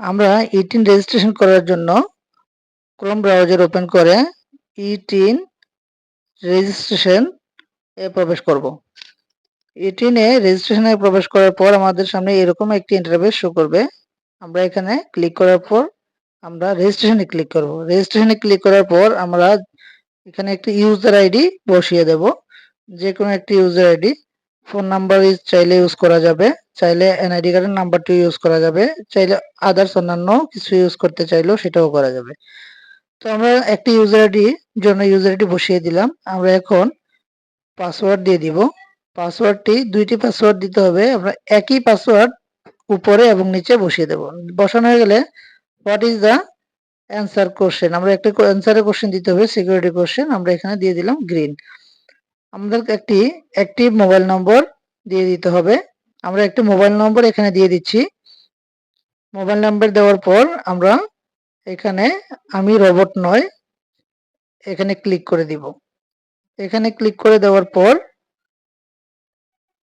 আমরা e-TIN registration করার জন্য ক্রোম ব্রাউজার ওপেন করে ইটিন রেজিস্ট্রেশন এ প্রবেশ করব। ইটিনে রেজিস্ট্রেশনে প্রবেশ করার পর আমাদের সামনে এরকম একটি ইন্টারফেস শো করবে। আমরা এখানে ক্লিক করার পর আমরা রেজিস্ট্রেশনে ক্লিক করব। রেজিস্ট্রেশনে ক্লিক করার পর আমরা এখানে একটি ইউজার আইডি বসিয়ে দেব। যে কোনো একটি ইউজার আইডি ফোন নাম্বার চাইলে ইউজ করা যাবে। চাইলে এনআইডি কার্ডের নাম্বারটি ইউজ করা যাবে। চাইলে আদার্স অন্যান্য কিছু ইউজ করতে চাইলেও সেটাও করা যাবে। তো আমরা একটি ইউজার আইডি জন্য ইউজার আইডি বসিয়ে দিলাম। আমরা এখন পাসওয়ার্ড দিয়ে দিব। পাসওয়ার্ডটি দুইটি পাসওয়ার্ড দিতে হবে। আমরা একই পাসওয়ার্ড উপরে এবং নিচে বসিয়ে দেব। বসানো হয়ে গেলে what is the answer question আমরা একটা অ্যান্সারের কোশ্চেন দিতে হবে। সিকিউরিটি কোশ্চেন আমরা এখানে দিয়ে দিলাম গ্রিন আমাদের একটি অ্যাক্টিভ মোবাইল নম্বর দিয়ে দিতে হবে। আমরা একটি মোবাইল নম্বর এখানে দিয়ে দিচ্ছি। মোবাইল নাম্বার দেওয়ার পর আমরা এখানে আমি রোবট নয়, এখানে ক্লিক করে দিব। এখানে ক্লিক করে দেওয়ার পর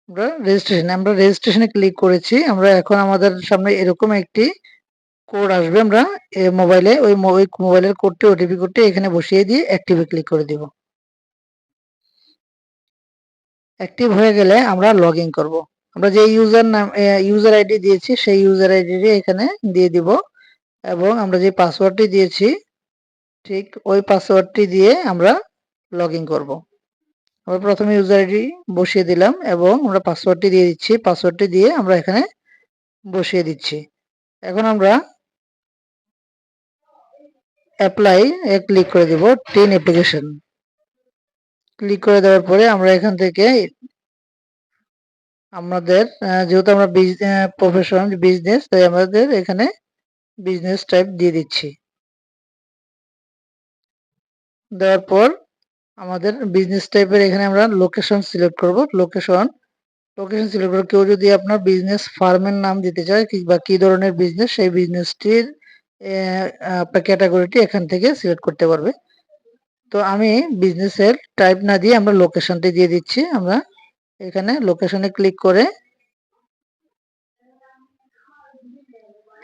আমরা রেজিস্ট্রেশন আমরা রেজিস্ট্রেশনে ক্লিক করেছি। আমরা এখন আমাদের সামনে এরকম একটি কোড আসবে। আমরা মোবাইলে ওই মোবাইলের কোডটি ওটিপি কোডটি এখানে বসিয়ে দিয়ে অ্যাক্টিভে ক্লিক করে দিব। অ্যাক্টিভ হয়ে গেলে আমরা লগ ইন করব। আমরা যে ইউজার নাম ইউজার আইডি দিয়েছি, সেই ইউজার আইডি এখানে দিয়ে দিব এবং আমরা যে পাসওয়ার্ডটি দিয়েছি, ঠিক ওই পাসওয়ার্ডটি দিয়ে আমরা লগ ইন করব। আমরা প্রথমে ইউজার আইডি বসিয়ে দিলাম এবং আমরা পাসওয়ার্ডটি দিয়ে দিচ্ছি। পাসওয়ার্ডটি দিয়ে আমরা এখানে বসিয়ে দিচ্ছি। এখন আমরা অ্যাপ্লাই এ ক্লিক করে দিব টেন অ্যাপ্লিকেশন ক্লিক করে দেওয়ার পরে আমরা এখান থেকে আমাদের যেহেতু আমরা প্রফেশন বিজনেস তাই আমাদের এখানে বিজনেস টাইপ দিয়ে দিচ্ছি। দেওয়ার পর আমাদের বিজনেস টাইপের এখানে আমরা লোকেশন সিলেক্ট করব। লোকেশন লোকেশন সিলেক্ট করব কেউ যদি আপনার বিজনেস ফার্মের নাম দিতে চায় বা কি ধরনের বিজনেস সেই বিজনেসটির আপনার ক্যাটাগরিটি এখান থেকে সিলেক্ট করতে পারবে। তো আমি বিজনেসের টাইপ না দিয়ে আমরা লোকেশনটি দিয়ে দিচ্ছি, আমরা এখানে লোকেশনে ক্লিক করে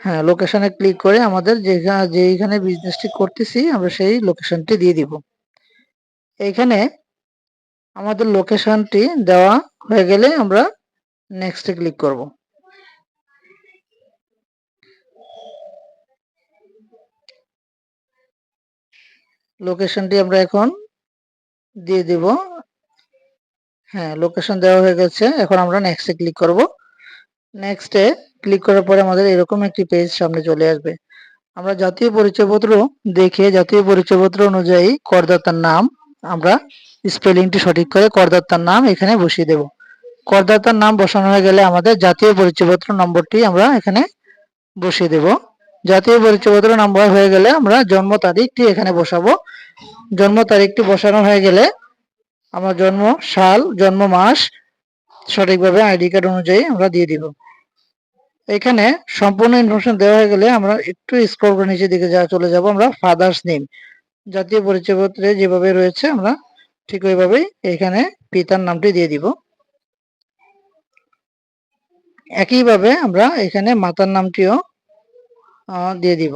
হ্যাঁ লোকেশনে ক্লিক করে আমাদের যেখানে যেখানে বিজনেসটি করতেছি, আমরা সেই লোকেশনটি দিয়ে দিব। এইখানে আমাদের লোকেশনটি দেওয়া হয়ে গেলে আমরা নেক্সটে ক্লিক করব। লোকেশনটি আমরা এখন দিয়ে দিব। হ্যাঁ লোকেশন দেওয়া হয়ে গেছে। এখন আমরা নেক্সটে ক্লিক করব। নেক্সটে ক্লিক করার পরে আমাদের এরকম একটি পেজ সামনে চলে আসবে। আমরা জাতীয় পরিচয়পত্র দেখে, জাতীয় পরিচয়পত্র অনুযায়ী করদাতার নাম আমরা স্পেলিংটি সঠিক করে করদাতার নাম এখানে বসিয়ে দেব। করদাতার নাম বসানো হয়ে গেলে আমাদের জাতীয় পরিচয়পত্র নম্বরটি আমরা এখানে বসিয়ে দেব। জাতীয় পরিচয়পত্র নম্বর হয়ে গেলে আমরা জন্ম তারিখটি এখানে বসাবো। জন্ম তারিখটি বসানো হয়ে গেলে আমরা জন্ম সাল, জন্ম মাস সঠিকভাবে আইডি কার্ড অনুযায়ী আমরা দিয়ে দিব। এখানে সম্পূর্ণ ইনফরমেশন দেওয়া হয়ে গেলে আমরা একটু স্ক্রল করে নিচের দিকে যা চলে যাব, আমরা ফাদার্স নেম জাতীয় পরিচয়পত্রে যেভাবে রয়েছে আমরা ঠিক ওইভাবেই এখানে পিতার নামটি দিয়ে দিব। একইভাবে আমরা এখানে মাতার নামটিও দিয়ে দিব।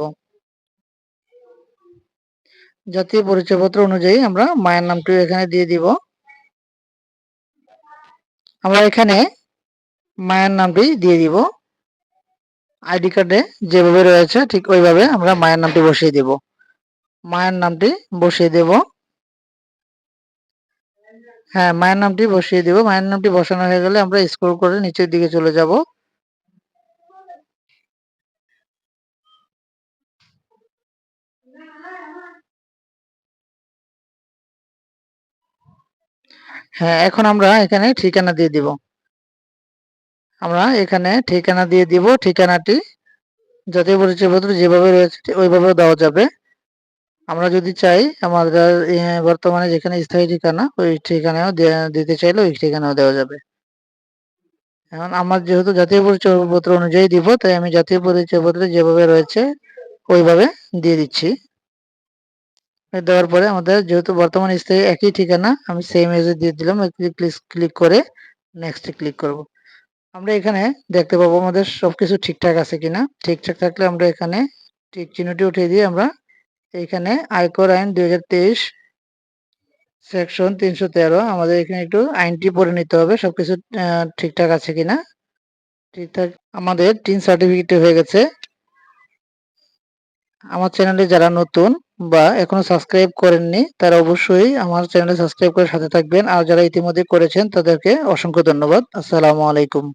জাতীয় পরিচয়পত্র অনুযায়ী আমরা মায়ের নামটিও এখানে দিয়ে দিব। আমরা এখানে মায়ের নামটি দিয়ে দিব। আইডি কার্ডে যেভাবে রয়েছে ঠিক ওইভাবে আমরা মায়ের নামটি বসিয়ে দেব। মায়ের নামটি বসিয়ে দেব। হ্যাঁ মায়ের নামটি বসিয়ে দেব। মায়ের নামটি বসানো হয়ে গেলে আমরা স্ক্রল করে নিচের দিকে চলে যাব। হ্যাঁ এখন আমরা এখানে ঠিকানা দিয়ে দিব। আমরা এখানে ঠিকানা দিয়ে দিব, ঠিকানাটি জাতীয় পরিচয়পত্র যেভাবে রয়েছে ওইভাবে দেওয়া যাবে। আমরা যদি চাই, আমাদের বর্তমানে যেখানে স্থায়ী ঠিকানা, ওই ঠিকানাও দিতে চাইলে ওই ঠিকানাও দেওয়া যাবে। এখন আমার যেহেতু জাতীয় পরিচয়পত্র অনুযায়ী দিব, তাই আমি জাতীয় পরিচয়পত্রে যেভাবে রয়েছে ওইভাবে দিয়ে দিচ্ছি। দেওয়ার পরে আমাদের যেহেতু বর্তমান স্থায়ী একই ঠিকানা, আমি সেম এজে দিয়ে দিলাম। ক্লিক করে নেক্সটে ক্লিক করব। আমরা এখানে দেখতে পাবো আমাদের সবকিছু ঠিকঠাক আছে কিনা। ঠিকঠাক থাকলে আমরা এখানে ঠিক চিহ্নটি উঠিয়ে দিয়ে আমরা এখানে আয়কর আইন দুই হাজার তেইশ সেকশন তিনশো তেরো, আমাদের এখানে একটু আইনটি পড়ে নিতে হবে, সবকিছু ঠিকঠাক আছে কিনা। ঠিকঠাক, আমাদের টিন সার্টিফিকেট হয়ে গেছে। আমার চ্যানেলে যারা নতুন বা এখনও সাবস্ক্রাইব করেননি, তারা অবশ্যই আমার চ্যানেলে সাবস্ক্রাইব করে সাথে থাকবেন। আর যারা ইতিমধ্যে করেছেন, তাদেরকে অসংখ্য ধন্যবাদ। আসসালামু আলাইকুম।